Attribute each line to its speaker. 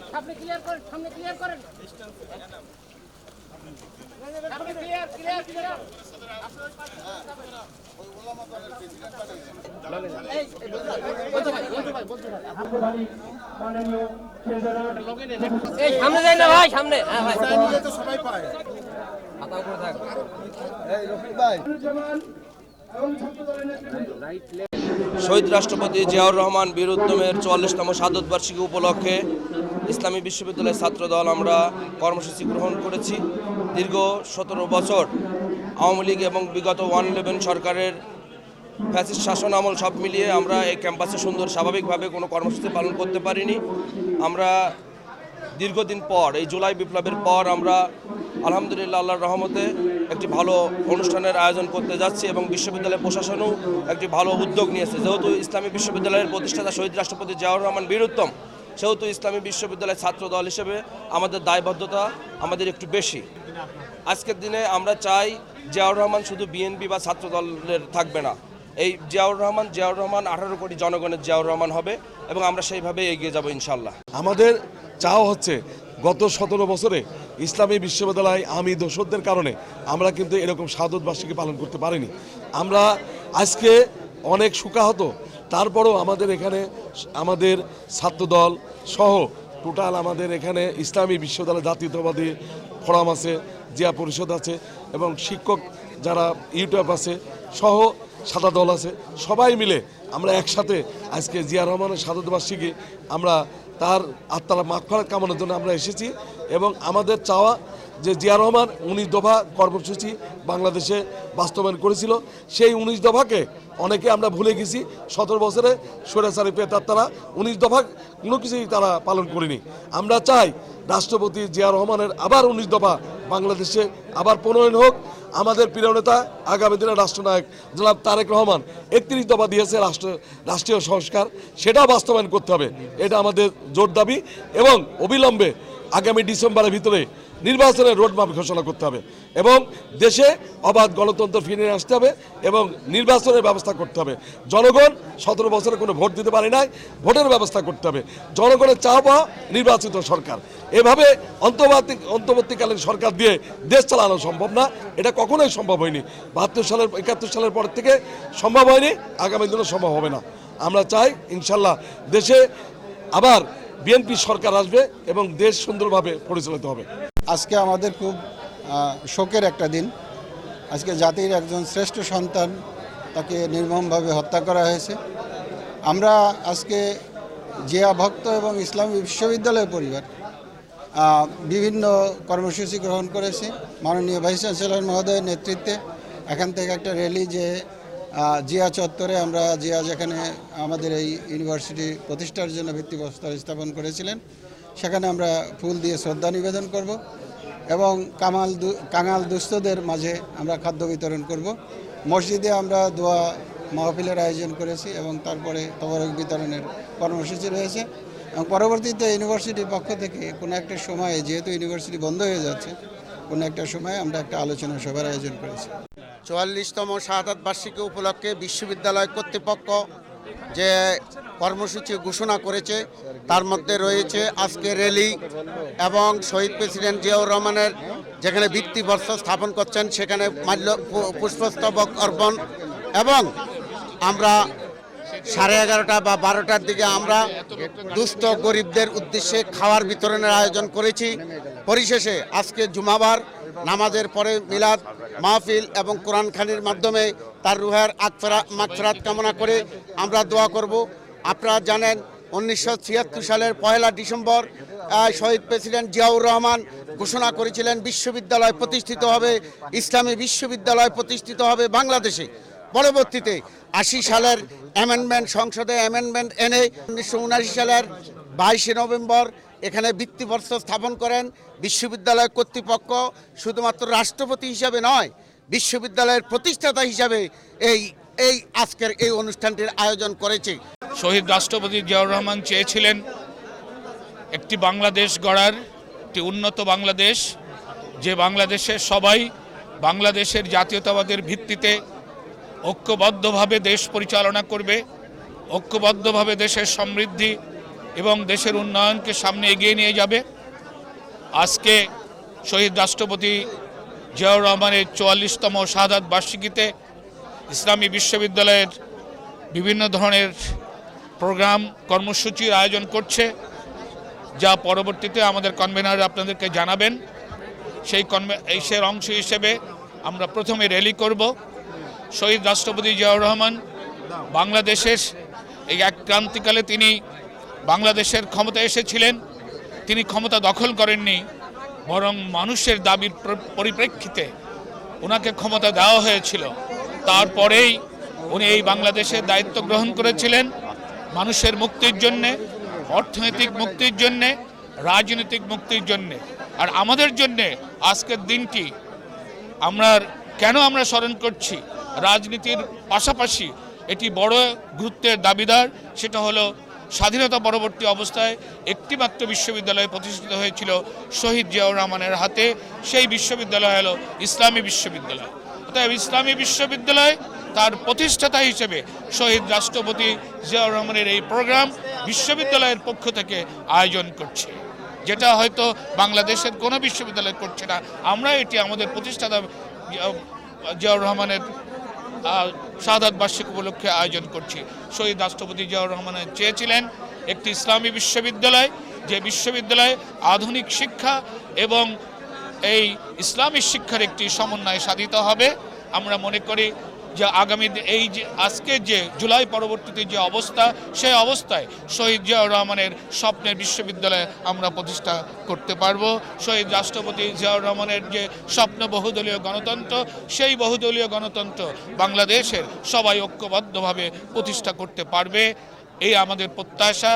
Speaker 1: ভাই সামনে ক্লিয়ার করেন সামনে ক্লিয়ার করেন। সামনে ক্লিয়ার ক্লিয়ার ক্লিয়ার এই সামনে যাই না ভাই সামনে। হ্যাঁ ভাই। মাথা উপরে থাক।
Speaker 2: শহীদ রাষ্ট্রপতি জিয়াউর রহমান বীর উদ্যমের চুয়াল্লিশতম শাহাদত বার্ষিকী উপলক্ষে ইসলামী বিশ্ববিদ্যালয় ছাত্রদল আমরা কর্মসূচি গ্রহণ করেছি। দীর্ঘ সতেরো বছর আওয়ামী লীগ এবং বিগত ওয়ান ইলেভেন সরকারের ফ্যাসিস্ট শাসন আমল সব মিলিয়ে আমরা এই ক্যাম্পাসে সুন্দর স্বাভাবিকভাবে কোনো কর্মসূচি পালন করতে পারিনি। আমরা দীর্ঘদিন পর, এই জুলাই বিপ্লবের পর আমরা আলহামদুলিল্লাহ আল্লাহর রহমতে একটি ভালো অনুষ্ঠানের আয়োজন করতে যাচ্ছি এবং বিশ্ববিদ্যালয় প্রশাসনও একটি ভালো উদ্যোগ নিয়েছে। যেহেতু ইসলামী বিশ্ববিদ্যালয়ের প্রতিষ্ঠাতা শহীদ রাষ্ট্রপতি জিয়াউর রহমান বীরুত্তম সেহেতু ইসলামী বিশ্ববিদ্যালয়ের ছাত্র দল হিসেবে আমাদের দায়বদ্ধতা আমাদের একটু বেশি। আজকের দিনে আমরা চাই জিয়াউর রহমান শুধু বিএনপি বা ছাত্র দলের থাকবে না। এই জিয়াউর রহমান জিয়াউর রহমান আঠারো কোটি জনগণের জিয়াউর রহমান হবে এবং আমরা সেইভাবে এগিয়ে যাব ইনশাল্লাহ
Speaker 3: আমাদের চাওয়া হচ্ছে গত সতেরো বছরে ইসলামী বিশ্ববিদ্যালয় আমি দোষদের কারণে আমরা কিন্তু এরকম সাদত পালন করতে পারিনি। আমরা আজকে অনেক সুকাহত তারপরও আমাদের এখানে আমাদের ছাত্রদল সহ টোটাল আমাদের এখানে ইসলামী বিশ্ববিদ্যালয় জাতীয়তাবাদী ফোরাম আছে, জিয়া পরিষদ আছে এবং শিক্ষক যারা ইউটিউব আছে সহ সাদা দল আছে, সবাই মিলে আমরা একসাথে আজকে জিয়া রহমানের সাদত বার্ষিকী আমরা তার আত্মার মাগফারাত কামনার জন্য আমরা এসেছি এবং আমাদের চাওয়া যে জিয়া রহমান উনিশ দফা কর্মসূচি বাংলাদেশে বাস্তবায়ন করেছিল, সেই উনিশ দফাকে অনেকে আমরা ভুলে গেছি, সতেরো বছরে সৈরাচারী পেতার তারা উনিশ দফা কোনো কিছুই তারা পালন করেনি। আমরা চাই রাষ্ট্রপতি জিয়া রহমানের আবার উনিশ দফা বাংলাদেশে আবার প্রণয়ন হোক। আমাদের প্রিয় নেতা, আগামী দিনের রাষ্ট্রনায়ক জনাব তারেক রহমান একত্রিশ দফা দিয়েছে রাষ্ট্র, রাষ্ট্রীয় সংস্কার, সেটাও বাস্তবায়ন করতে হবে। এটা আমাদের জোর দাবি এবং অবিলম্বে আগামী ডিসেম্বরের ভিতরে নির্বাচনের রোডম্যাপ ঘোষণা করতে হবে। এবং দেশে অবাধ গণতন্ত্র ফিরে আসতে হবে এবং নির্বাচনের ব্যবস্থা করতে হবে। জনগণ সতেরো বছরে কোনো ভোট দিতে পারে নাই, ভোটের ব্যবস্থা করতে হবে। জনগণের চাওয়া পাওয়া নির্বাচিত সরকার। এভাবে অন্তর্বর্তী, অন্তর্বর্তীকালীন সরকার দিয়ে দেশ চালানো সম্ভব না, এটা কখনোই সম্ভব হয়নি। বাহাত্তর সালের, একাত্তর সালের পর থেকে সম্ভব হয়নি, আগামী দিনে সম্ভব হবে না। আমরা চাই, ইনশাল্লাহ, দেশে আবার বিএনপি সরকার আসবে এবং দেশ সুন্দরভাবে পরিচালিত হবে।
Speaker 4: আজকে আমাদের খুব শোকের একটা দিন। আজকে জাতির একজন শ্রেষ্ঠ সন্তান তাকে নির্মমভাবে হত্যা করা হয়েছে। আমরা আজকে জিয়া ভক্ত এবং ইসলামী বিশ্ববিদ্যালয় পরিবার বিভিন্ন কর্মসূচি গ্রহণ করেছি। মাননীয় ভাইস চ্যান্সেলর মহোদয়ের নেতৃত্বে এখান থেকে একটা র্যালি যে জিয়া চত্বরে আমরা জিয়া যেখানে আমাদের এই ইউনিভার্সিটি প্রতিষ্ঠার জন্য ভিত্তিপ্রস্তর স্থাপন করেছিলেন, সেখানে আমরা ফুল দিয়ে শ্রদ্ধা নিবেদন করব। এবং কামাল কাঙাল দুস্থদের মাঝে আমরা খাদ্য বিতরণ করব। মসজিদে আমরা দোয়া মাহফিলের আয়োজন করেছি এবং তারপরে তবরক বিতরণের কর্মসূচি রয়েছে। এবং পরবর্তীতে ইউনিভার্সিটির পক্ষ থেকে কোনো একটা সময়ে, যেহেতু ইউনিভার্সিটি বন্ধ হয়ে যাচ্ছে, কোনো একটা সময়ে আমরা একটা আলোচনা সভার আয়োজন করেছি।
Speaker 5: চুয়াল্লিশতম শাহাদাত বার্ষিকী উপলক্ষে বিশ্ববিদ্যালয় কর্তৃপক্ষ যে কর্মসূচি ঘোষণা করেছে। তার মধ্যে রয়েছে আজকে র্যালি এবং শহীদ প্রেসিডেন্ট জিয়াউর রহমানের যেখানে ভিত্তিবর্ষ স্থাপন করছেন, সেখানে মাল্য পুষ্পস্তবক অর্পণ এবং আমরা সাড়ে এগারোটা বা বারোটার দিকে আমরা দুস্থ গরিবদের উদ্দেশ্যে খাওয়ার বিতরণের আয়োজন করেছি। পরিশেষে আজকে জুমাবার, নামাজের পরে মিলাদ, মাহফিল এবং কোরআন খানির মাধ্যমে তার রুহের আকফেরা মাগফেরাত কামনা করে আমরা দোয়া করব। আপনারা জানেন, উনিশশো ছিয়াত্তর সালের পয়লা ডিসেম্বর শহীদ প্রেসিডেন্ট জিয়াউর রহমান ঘোষণা করেছিলেন বিশ্ববিদ্যালয় প্রতিষ্ঠিত হবে, ইসলামী বিশ্ববিদ্যালয় প্রতিষ্ঠিত হবে বাংলাদেশে। পরবর্তীতে আশি সালের অ্যামেন্ডমেন্ট, সংসদে অ্যামেন্ডমেন্ট এনে উনিশশো উনআশি সালের বাইশে নভেম্বর এখানে ভিত্তিবর্ষ স্থাপন করেন। বিশ্ববিদ্যালয় কর্তৃপক্ষ শুধুমাত্র রাষ্ট্রপতি হিসাবে নয়, বিশ্ববিদ্যালয়ের প্রতিষ্ঠাতা হিসাবে এই এই আজকের এই অনুষ্ঠানটির আয়োজন করেছে।
Speaker 6: শহীদ রাষ্ট্রপতি জিয়াউর রহমান চেয়েছিলেন একটি বাংলাদেশ গড়ার, একটি উন্নত বাংলাদেশ, যে বাংলাদেশে সবাই বাংলাদেশের জাতীয়তাবাদের ভিত্তিতে ঐক্যবদ্ধভাবে দেশ পরিচালনা করবে, ঐক্যবদ্ধভাবে দেশের সমৃদ্ধি এবং দেশের উন্নয়নকে সামনে এগিয়ে নিয়ে যাবে। আজকে শহীদ রাষ্ট্রপতি জিয়াউর রহমানের চুয়াল্লিশতম শাহাদ বার্ষিকীতে ইসলামী বিশ্ববিদ্যালয়ের বিভিন্ন ধরনের প্রোগ্রাম কর্মসূচির আয়োজন করছে, যা পরবর্তীতে আমাদের কনভেনার আপনাদেরকে জানাবেন। সেই কনভে এই সের অংশ হিসেবে আমরা প্রথমে র্যালি করব। শহীদ রাষ্ট্রপতি জিয়াউর রহমান বাংলাদেশের এই এক ক্রান্তিকালে তিনি বাংলাদেশের ক্ষমতা এসেছিলেন। তিনি ক্ষমতা দখল করেননি, বরং মানুষের দাবির পরিপ্রেক্ষিতে ওনাকে ক্ষমতা দেওয়া হয়েছিল। তারপরেই উনি এই বাংলাদেশের দায়িত্ব গ্রহণ করেছিলেন। মানুষের মুক্তির জন্যে, অর্থনৈতিক মুক্তির জন্যে, রাজনৈতিক মুক্তির জন্যে। আর আমাদের জন্যে আজকের দিনটি আমরা কেন আমরা স্মরণ করছি? রাজনীতির পাশাপাশি এটি বড় গুরুত্বের দাবিদার, সেটা হলো স্বাধীনতা পরবর্তী অবস্থায় একটিমাত্র বিশ্ববিদ্যালয় প্রতিষ্ঠিত হয়েছিল শহীদ জিয়াউর রহমানের হাতে, সেই বিশ্ববিদ্যালয় হলো ইসলামী বিশ্ববিদ্যালয়। অতএব ইসলামী বিশ্ববিদ্যালয় তার প্রতিষ্ঠাতা হিসেবে শহীদ রাষ্ট্রপতি জিয়াউর রহমানের এই প্রোগ্রাম বিশ্ববিদ্যালয়ের পক্ষ থেকে আয়োজন করছে। যেটা হয়তো বাংলাদেশের কোনো বিশ্ববিদ্যালয় করছে না। আমরা এটি আমাদের প্রতিষ্ঠাতা জিয়াউর রহমানের শাহাদ বার্ষিক উপলক্ষে আয়োজন করছি। শহীদ রাষ্ট্রপতি জিয়াউর রহমান চেয়েছিলেন একটি ইসলামী বিশ্ববিদ্যালয়, যে বিশ্ববিদ্যালয় আধুনিক শিক্ষা এবং এই ইসলামী শিক্ষার একটি সমন্বয় সাধিত হবে। আমরা মনে করি যে আগামী এই যে আজকে যে জুলাই পরবর্তীতে যে অবস্থা, সেই অবস্থায় শহীদ জিয়াউর রহমানের স্বপ্নের বিশ্ববিদ্যালয় আমরা প্রতিষ্ঠা করতে পারব। শহীদ রাষ্ট্রপতি জিয়াউর রহমানের যে স্বপ্ন বহুদলীয় গণতন্ত্র, সেই বহুদলীয় গণতন্ত্র বাংলাদেশের সবাই ঐক্যবদ্ধভাবে প্রতিষ্ঠা করতে পারবে। এই আমাদের প্রত্যাশা।